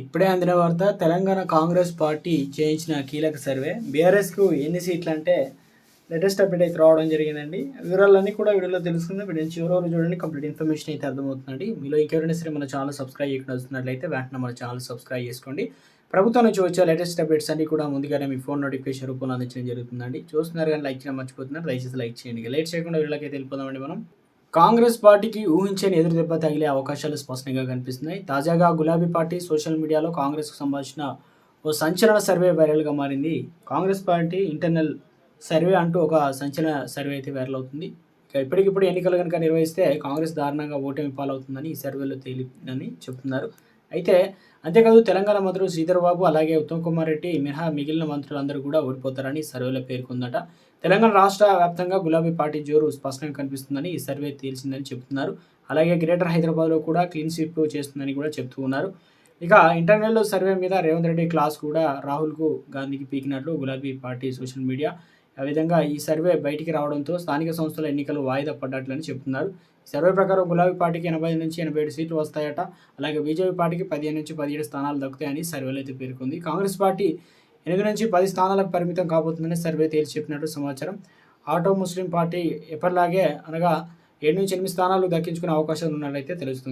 ఇప్పుడే అందిన వార్త తెలంగాణ కాంగ్రెస్ పార్టీ చేయించిన కీలక సర్వే. బీఆర్ఎస్కు ఎన్ని సీట్లు అంటే లేటెస్ట్ అప్డేట్ అయితే రావడం జరిగిందండి. వివరాలన్నీ కూడా వీడియోలో తెలుసుకుందాం. వీడియో చివరి వరకు చూడండి. కంప్లీట్ ఇన్ఫర్మేషన్ అయితే అర్థమవుతుందండి. మీలో ఇంకెవరైనా సరే మన ఛానల్ సబ్స్క్రైబ్ చేయకుండా వస్తున్నట్లయితే వెంటనే మన ఛానల్ సబ్స్క్రైబ్ చేసుకోండి. ప్రభుత్వం నుంచి వచ్చే లేటెస్ట్ అప్డేట్స్ అన్ని కూడా ముందుగానే మీ ఫోన్ నోటిఫికేషన్ రూపంలో అందించడం జరుగుతుందండి. చూస్తున్నారు కానీ లైక్ చేయడం మర్చిపోతున్నారు. దయచేసి లైక్ చేయండి. ఇక లేట్ చేయకుండా వీళ్ళకైతే వెళ్ళిపోదామండి మనం. కాంగ్రెస్ పార్టీకి ఊహించని ఎదురుదెబ్బ తగిలే అవకాశాలు స్పష్టంగా కనిపిస్తున్నాయి. తాజాగా గులాబీ పార్టీ సోషల్ మీడియాలో కాంగ్రెస్కు సంబంధించిన ఓ సంచలన సర్వే వైరల్గా మారింది. కాంగ్రెస్ పార్టీ ఇంటర్నల్ సర్వే అంటూ ఒక సంచలన సర్వే అయితే వైరల్ అవుతుంది. ఇక ఇప్పటికిప్పుడు ఎన్నికలు కనుక నిర్వహిస్తే కాంగ్రెస్ దారుణంగా ఓటమి పాలవుతుందని ఈ సర్వేలో తేలిందని చెప్తున్నారు. అయితే అంతేకాదు తెలంగాణ మంత్రులు శ్రీధర్బాబు అలాగే ఉత్తమ్ కుమార్ రెడ్డి మినహా మిగిలిన మంత్రులందరూ కూడా ఓడిపోతారని సర్వేలో పేర్కొందట. తెలంగాణ రాష్ట్ర వ్యాప్తంగా గులాబీ పార్టీ జోరు స్పష్టంగా కనిపిస్తుందని ఈ సర్వే తేల్చిందని చెబుతున్నారు అలాగే గ్రేటర్ హైదరాబాద్లో కూడా క్లీన్ స్వీప్ చేస్తుందని కూడా చెప్తూ ఉన్నారు. ఇక ఇంటర్నల్ సర్వే మీద రేవంత్ రెడ్డి క్లాస్ కూడా రాహుల్కు గాంధీకి పీకినట్లు గులాబీ పార్టీ సోషల్ మీడియా. ఆ విధంగా ఈ సర్వే బయటికి రావడంతో స్థానిక సంస్థల ఎన్నికలు వాయిదా పడ్డట్లని చెప్తున్నారు సర్వే ప్రకారం గులాబీ పార్టీకి ఎనభై నుంచి ఎనభై ఏడు సీట్లు వస్తాయట. అలాగే బీజేపీ పార్టీకి పదిహేను నుంచి పదిహేడు స్థానాలు దక్కుతాయని సర్వేలో అయితే పేర్కొంది. కాంగ్రెస్ పార్టీ ఎనిమిది నుంచి పది స్థానాలకు పరిమితం కాబోతుందని సర్వే తేల్చి చెప్పినట్టు సమాచారం. ఆటో ముస్లిం పార్టీ ఎప్పటిలాగే అనగా ఏడు నుంచి ఎనిమిది స్థానాలు దక్కించుకునే అవకాశం ఉన్నట్లయితే తెలుస్తుంది.